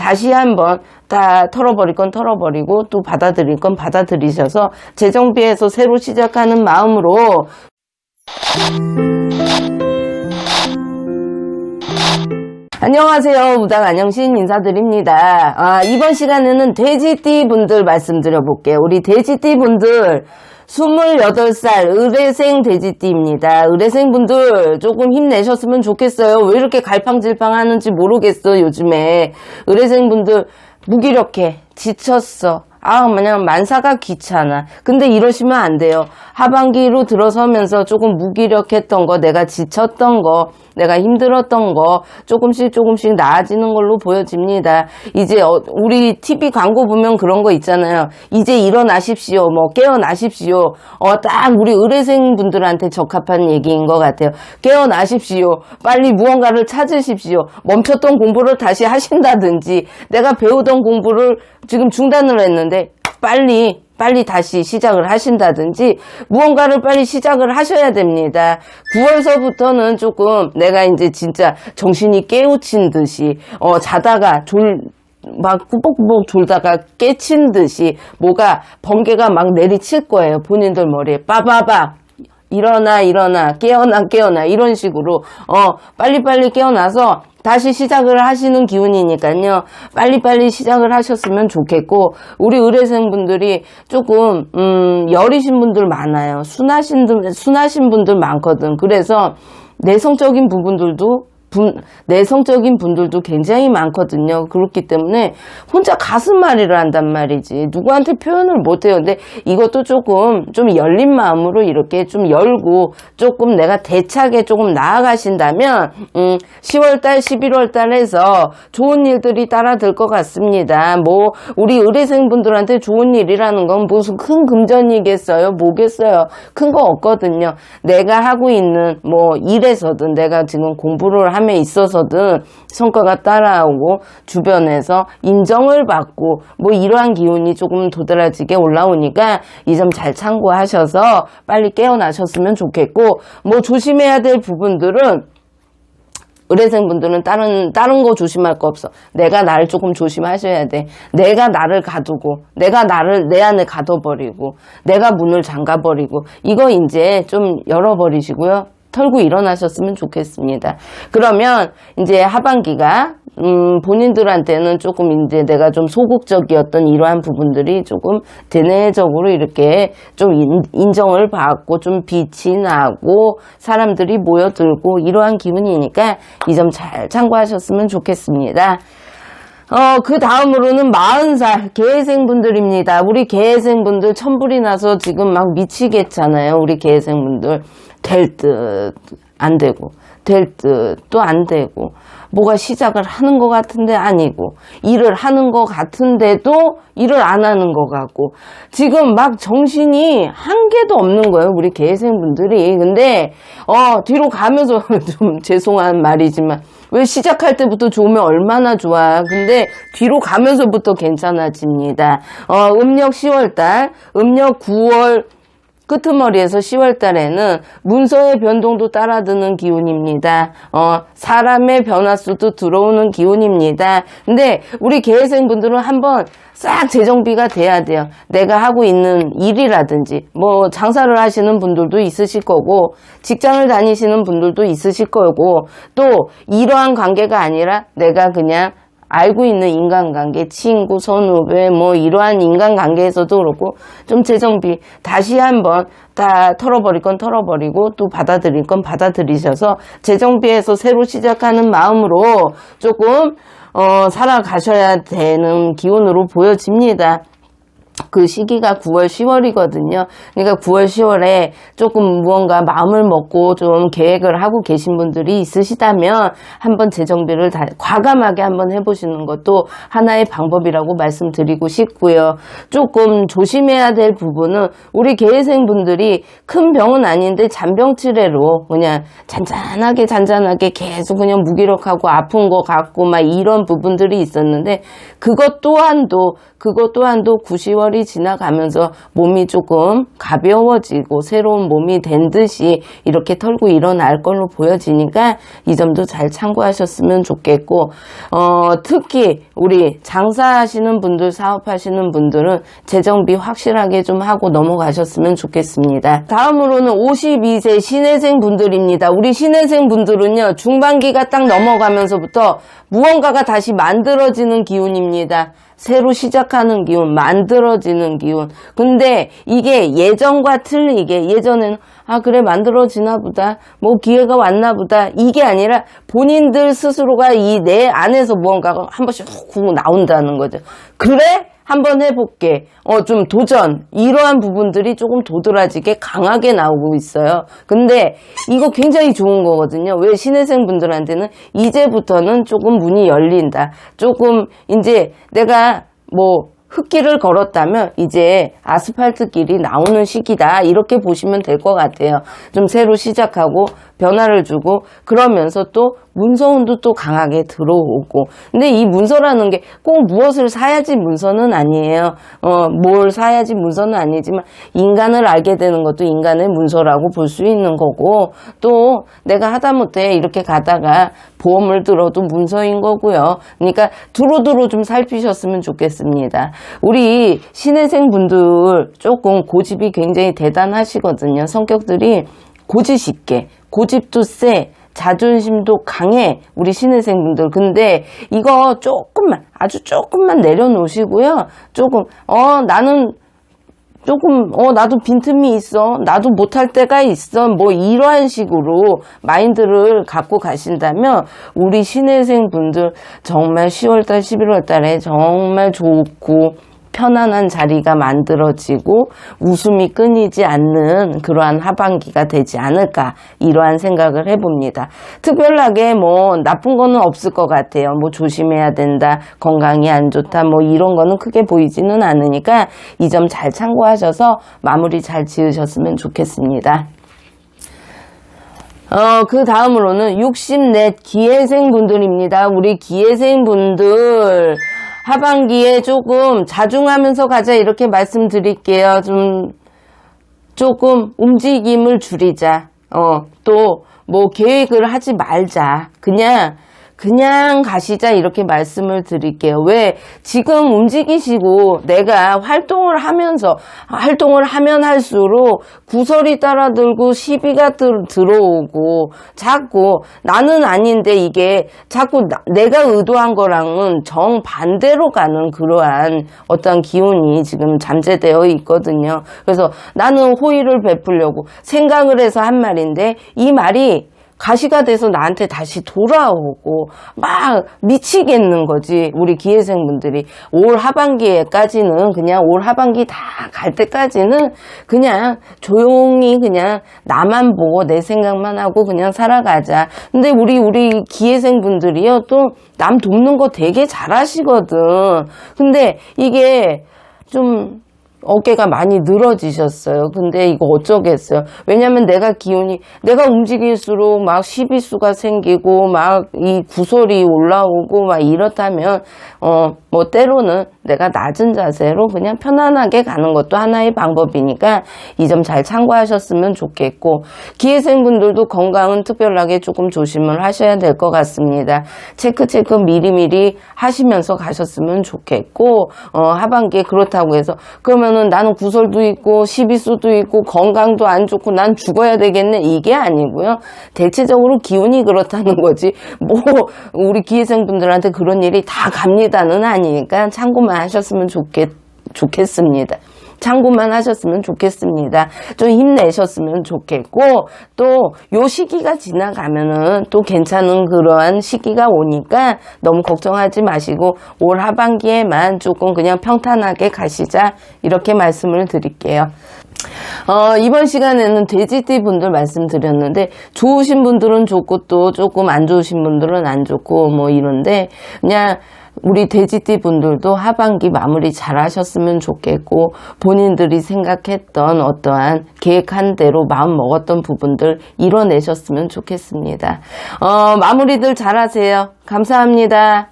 다시 한번 다 털어버릴 건 털어버리고 또 받아들일 건 받아들이셔서 재정비해서 새로 시작하는 마음으로 안녕하세요. 무당 안영신 인사드립니다. 아, 이번 시간에는 돼지띠 분들 말씀드려볼게요. 우리 돼지띠 분들 28살 의뢰생 돼지띠입니다. 의뢰생 분들 조금 힘내셨으면 좋겠어요. 왜 이렇게 갈팡질팡 하는지 모르겠어, 요즘에. 의뢰생 분들 무기력해. 지쳤어. 아, 그냥 만사가 귀찮아. 근데 이러시면 안 돼요. 하반기로 들어서면서 조금 무기력했던 거, 내가 지쳤던 거, 내가 힘들었던 거, 조금씩 조금씩 나아지는 걸로 보여집니다. 이제, 어, 우리 TV 광고 보면 그런 거 있잖아요. 이제 일어나십시오. 뭐, 깨어나십시오. 어, 딱 우리 의뢰생 분들한테 적합한 얘기인 것 같아요. 깨어나십시오. 빨리 무언가를 찾으십시오. 멈췄던 공부를 다시 하신다든지, 내가 배우던 공부를 지금 중단을 했는데, 빨리 빨리 다시 시작을 하신다든지 무언가를 빨리 시작을 하셔야 됩니다. 9월서부터는 조금 내가 이제 진짜 정신이 깨우친 듯이 어 자다가 졸 막 꾸벅꾸벅 졸다가 깨친 듯이 뭐가 번개가 막 내리칠 거예요. 본인들 머리에 빠바바 일어나 일어나 깨어나 깨어나 이런 식으로 어 빨리빨리 깨어나서 다시 시작을 하시는 기운이니까요. 빨리빨리 시작을 하셨으면 좋겠고 우리 의뢰생 분들이 조금 음 여리신 분들 많아요. 순하신 분- 순하신 분들 많거든. 그래서 내성적인 부분들도 분, 내성적인 분들도 굉장히 많거든요. 그렇기 때문에 혼자 가슴앓이를 한단 말이지. 누구한테 표현을 못해요. 근데 이것도 조금 좀 열린 마음으로 이렇게 좀 열고 조금 내가 대차게 조금 나아가신다면 음, 10월달, 11월달 해서 좋은 일들이 따라들 것 같습니다. 뭐 우리 의뢰생분들한테 좋은 일이라는 건 무슨 큰 금전이겠어요? 뭐겠어요? 큰 거 없거든요. 내가 하고 있는 뭐 일에서든 내가 지금 공부를 함에 있어서든 성과가 따라오고 주변에서 인정을 받고 뭐 이러한 기운이 조금 도드라지게 올라오니까 이 점 잘 참고하셔서 빨리 깨어나셨으면 좋겠고 뭐 조심해야 될 부분들은 의뢰생 분들은 다른 다른 거 조심할 거 없어. 내가 나를 조금 조심하셔야 돼. 내가 나를 가두고, 내가 나를 내 안에 가둬버리고, 내가 문을 잠가버리고, 이거 이제 좀 열어버리시고요. 털고 일어나셨으면 좋겠습니다. 그러면 이제 하반기가 음, 본인들한테는 조금 이제 내가 좀 소극적이었던 이러한 부분들이 조금 대내적으로 이렇게 좀 인, 인정을 받고 좀 빛이 나고 사람들이 모여들고 이러한 기분이니까 이 점 잘 참고하셨으면 좋겠습니다. 어, 그 다음으로는 40살 개생분들입니다. 우리 개생분들 천불이 나서 지금 막 미치겠잖아요. 우리 개생분들. 될 듯, 안 되고, 될 듯, 또 안 되고, 뭐가 시작을 하는 것 같은데 아니고, 일을 하는 것 같은데도 일을 안 하는 것 같고, 지금 막 정신이 한 개도 없는 거예요. 우리 개생분들이. 근데, 어, 뒤로 가면서 좀 죄송한 말이지만, 왜 시작할 때부터 좋으면 얼마나 좋아. 근데 뒤로 가면서부터 괜찮아집니다. 어, 음력 10월달, 음력 9월, 끄트머리에서 10월 달에는 문서의 변동도 따라드는 기운입니다. 어, 사람의 변화수도 들어오는 기운입니다. 근데 우리 계획생분들은 한번 싹 재정비가 돼야 돼요. 내가 하고 있는 일이라든지, 뭐, 장사를 하시는 분들도 있으실 거고, 직장을 다니시는 분들도 있으실 거고, 또, 이러한 관계가 아니라 내가 그냥 알고 있는 인간관계, 친구, 선후배, 뭐 이러한 인간관계에서도 그렇고 좀 재정비 다시 한번 다 털어버릴 건 털어버리고 또 받아들일 건 받아들이셔서 재정비해서 새로 시작하는 마음으로 조금 어, 살아가셔야 되는 기운으로 보여집니다. 그 시기가 9월, 10월이거든요. 그러니까 9월, 10월에 조금 무언가 마음을 먹고 좀 계획을 하고 계신 분들이 있으시다면 한번 재정비를 다 과감하게 한번 해보시는 것도 하나의 방법이라고 말씀드리고 싶고요. 조금 조심해야 될 부분은 우리 계획생 분들이 큰 병은 아닌데 잔병 치레로 그냥 잔잔하게 잔잔하게 계속 그냥 무기력하고 아픈 것 같고 막 이런 부분들이 있었는데 그것 또한도 그것 또한도 9, 10월이 계절이 지나가면서 몸이 조금 가벼워지고 새로운 몸이 된 듯이 이렇게 털고 일어날 걸로 보여지니까 이 점도 잘 참고하셨으면 좋겠고 어, 특히 우리 장사하시는 분들 사업하시는 분들은 재정비 확실하게 좀 하고 넘어가셨으면 좋겠습니다. 다음으로는 52세 신혜생 분들입니다. 우리 신혜생 분들은요 중반기가 딱 넘어가면서부터 무언가가 다시 만들어지는 기운입니다. 새로 시작하는 기운, 만들어지 는 기운. 근데 이게 예전과 틀리게 예전에는 아 그래 만들어지나 보다. 뭐 기회가 왔나 보다. 이게 아니라 본인들 스스로가 이 내 안에서 무언가가 한 번씩 훅 나온다는 거죠. 그래? 한번 해볼게. 어, 좀 도전. 이러한 부분들이 조금 도드라지게 강하게 나오고 있어요. 근데 이거 굉장히 좋은 거거든요. 왜 신혜생 분들한테는 이제부터는 조금 문이 열린다. 조금 이제 내가 뭐 흙길을 걸었다면 이제 아스팔트 길이 나오는 시기다. 이렇게 보시면 될 것 같아요. 좀 새로 시작하고 변화를 주고 그러면서 또 문서운도 또 강하게 들어오고. 근데 이 문서라는 게 꼭 무엇을 사야지 문서는 아니에요. 어, 뭘 사야지 문서는 아니지만 인간을 알게 되는 것도 인간의 문서라고 볼 수 있는 거고 또 내가 하다못해 이렇게 가다가 보험을 들어도 문서인 거고요. 그러니까 두루두루 좀 살피셨으면 좋겠습니다. 우리 신혜생 분들 조금 고집이 굉장히 대단하시거든요. 성격들이 고집 있게, 고집도 세, 자존심도 강해 우리 신혜생분들 근데 이거 조금만 아주 조금만 내려놓으시고요 조금 어 나는 조금 어 나도 빈틈이 있어. 나도 못할 때가 있어. 뭐 이러한 식으로 마인드를 갖고 가신다면 우리 신혜생 분들 정말 10월달 11월달에 정말 좋고 편안한 자리가 만들어지고 웃음이 끊이지 않는 그러한 하반기가 되지 않을까 이러한 생각을 해봅니다. 특별하게 뭐 나쁜 거는 없을 것 같아요. 뭐 조심해야 된다, 건강이 안 좋다, 뭐 이런 거는 크게 보이지는 않으니까 이 점 잘 참고하셔서 마무리 잘 지으셨으면 좋겠습니다. 어, 그 다음으로는 60넷 기회생 분들입니다. 우리 기회생 분들. 하반기에 조금 자중하면서 가자 이렇게 말씀드릴게요. 좀 조금 움직임을 줄이자. 어, 또 뭐 계획을 하지 말자. 그냥 그냥 가시자 이렇게 말씀을 드릴게요. 왜 지금 움직이시고 내가 활동을 하면서 활동을 하면 할수록 구설이 따라들고 시비가 들, 들어오고 자꾸 나는 아닌데 이게 자꾸 나, 내가 의도한 거랑은 정반대로 가는 그러한 어떤 기운이 지금 잠재되어 있거든요. 그래서 나는 호의를 베풀려고 생각을 해서 한 말인데 이 말이 가시가 돼서 나한테 다시 돌아오고 막 미치겠는 거지 우리 기회생분들이. 올 하반기에까지는 그냥 올 하반기 다 갈 때까지는 그냥 조용히 그냥 나만 보고 내 생각만 하고 그냥 살아가자. 근데 우리 우리 기회생분들이요 또 남 돕는 거 되게 잘하시거든. 근데 이게 좀 어깨가 많이 늘어지셨어요. 근데 이거 어쩌겠어요. 왜냐면 내가 기운이, 내가 움직일수록 막 시비수가 생기고 막 이 구설이 올라오고 막 이렇다면, 어, 뭐 때로는 내가 낮은 자세로 그냥 편안하게 가는 것도 하나의 방법이니까 이 점 잘 참고하셨으면 좋겠고, 기회생분들도 건강은 특별하게 조금 조심을 하셔야 될 것 같습니다. 체크 체크 미리미리 하시면서 가셨으면 좋겠고, 어, 하반기에 그렇다고 해서, 그러면 그러면은 나는 구설도 있고 시비수도 있고 건강도 안 좋고 난 죽어야 되겠네 이게 아니고요. 대체적으로 기운이 그렇다는 거지. 뭐 우리 기회생분들한테 그런 일이 다 갑니다는 아니니까 참고만 하셨으면 좋겠 좋겠습니다. 참고만 하셨으면 좋겠습니다. 좀 힘내셨으면 좋겠고 또 요 시기가 지나가면은 또 괜찮은 그러한 시기가 오니까 너무 걱정하지 마시고 올 하반기에만 조금 그냥 평탄하게 가시자 이렇게 말씀을 드릴게요. 어, 이번 시간에는 돼지띠 분들 말씀드렸는데 좋으신 분들은 좋고 또 조금 안 좋으신 분들은 안 좋고 뭐 이런데 그냥 우리 돼지띠 분들도 하반기 마무리 잘 하셨으면 좋겠고 본인들이 생각했던 어떠한 계획한 대로 마음 먹었던 부분들 이뤄내셨으면 좋겠습니다. 어, 마무리들 잘 하세요. 감사합니다.